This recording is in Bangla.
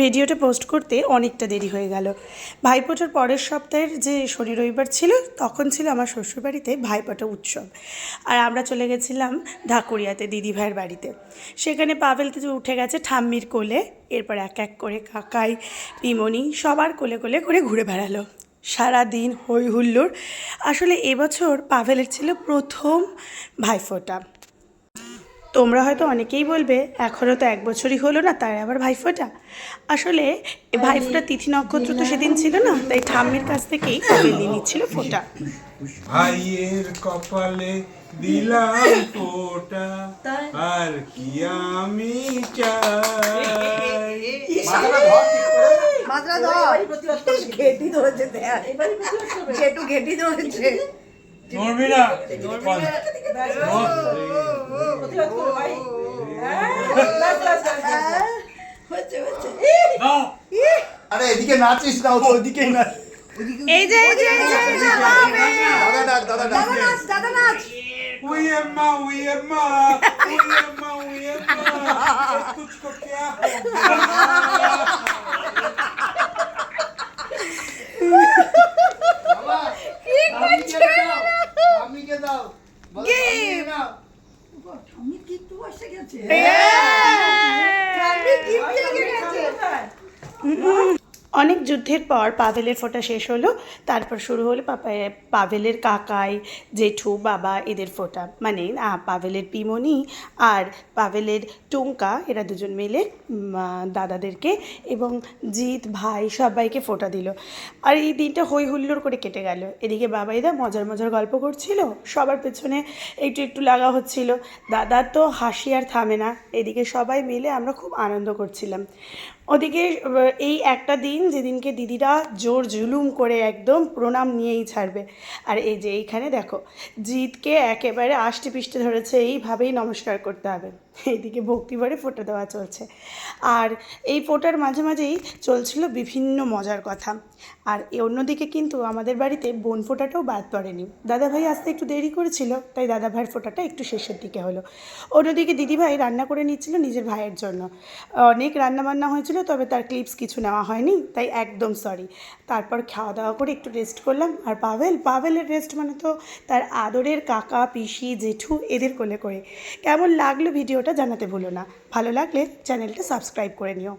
ভিডিওটা পোস্ট করতে অনেকটা দেরি হয়ে গেল। ভাইফোঁটার পরের সপ্তাহের যে শনি রবিবার ছিল, তখন ছিল আমার শ্বশুরবাড়িতে ভাইফোঁটা উৎসব। আর আমরা চলে গেছিলাম ঢাকুরিয়াতে দিদি ভাইয়ের বাড়িতে। সেখানে পাভেল তো উঠে গেছে ঠাম্মির কোলে, এরপর এক এক করে কাকাই, পিমনি সবার কোলে কোলে করে ঘুরে বেড়ালো। সারা দিন হই হুল্লোড়। আসলে এবছর পাভেলের ছিল প্রথম ভাইফোঁটা। তোমরা হয়তো অনেকেই বলবে এখনও তো এক বছরই হলো না তার আবার ভাইফোঁটা? আসলে এ ভাইফোঁটা তিথি নক্ষত্র তো সেদিন ছিল না তাই ঠাম্মির কাছ থেকেই নিয়ে নিচ্ছিল ফোঁটা। ভাইয়ের কপালে দিলাম ফোটা আর কি আমি চাই? ঘেটি ধরেছে ঘেটি ধরেছে। নড়বি আরে এদিকে নাচিস না ওদিকে না। এই যে এই যে এই যে নাচ দাও আমি কিন্তু বসে গেছে অনেক যুদ্ধের পর পাভেলের ফোঁটা শেষ হলো। তারপর শুরু হলো পাভেলের কাকাই, জেঠু, বাবা এদের ফোঁটা। মানে পাভেলের পিমনি আর পাভেলের টুঙ্কা এরা দুজন মিলে দাদাদেরকে এবং জিৎ, ভাই সবাইকে ফোঁটা দিল। আর এই দিনটা হই হুল্লোড় করে কেটে গেল। এদিকে বাবাইদা মজার মজার গল্প করছিল। সবার পেছনে একটু একটু লাগা হচ্ছিল। দাদা তো হাসি আর থামে না। এদিকে সবাই মিলে আমরা খুব আনন্দ করছিলাম। ওদিকে এই একটা দিন যেদিনকে দিদিরা জোর জুলুম করে একদম প্রণাম নিয়েই ছাড়বে। আর এই যে এইখানে দেখো জিতকে একেবারে আষ্টে পিষ্টে ধরেছে, এইভাবেই নমস্কার করতে হবে। এইদিকে ভক্তিভরে ফোঁটা দেওয়া চলছে। আর এই ফোটার মাঝে মাঝেই চলছিল বিভিন্ন মজার কথা। আর অন্যদিকে কিন্তু আমাদের বাড়িতে বোন ফোঁটাটাও বাদ পড়েনি। দাদাভাই আসতে একটু দেরি করেছিল, তাই দাদা ভাইয়ের ফোঁটাটা একটু শেষের দিকে হলো। অন্যদিকে দিদিভাই রান্না করে নিচ্ছিল নিজের ভাইয়ের জন্য। অনেক রান্নাবান্না হয়েছিল, তবে তার ক্লিপস কিছু নেওয়া হয়নি, তাই একদম সরি তারপর খাওয়া দাওয়া করে একটু রেস্ট করলাম। আর পাভেল, পাভেলের রেস্ট মানে তো তার আদরের কাকা, পিসি, জেঠু এদের কোলে করে। কেমন লাগল ভিডিওটা জানাতে ভুলো না। ভালো লাগলে চ্যানেলটা সাবস্ক্রাইব করে নিও।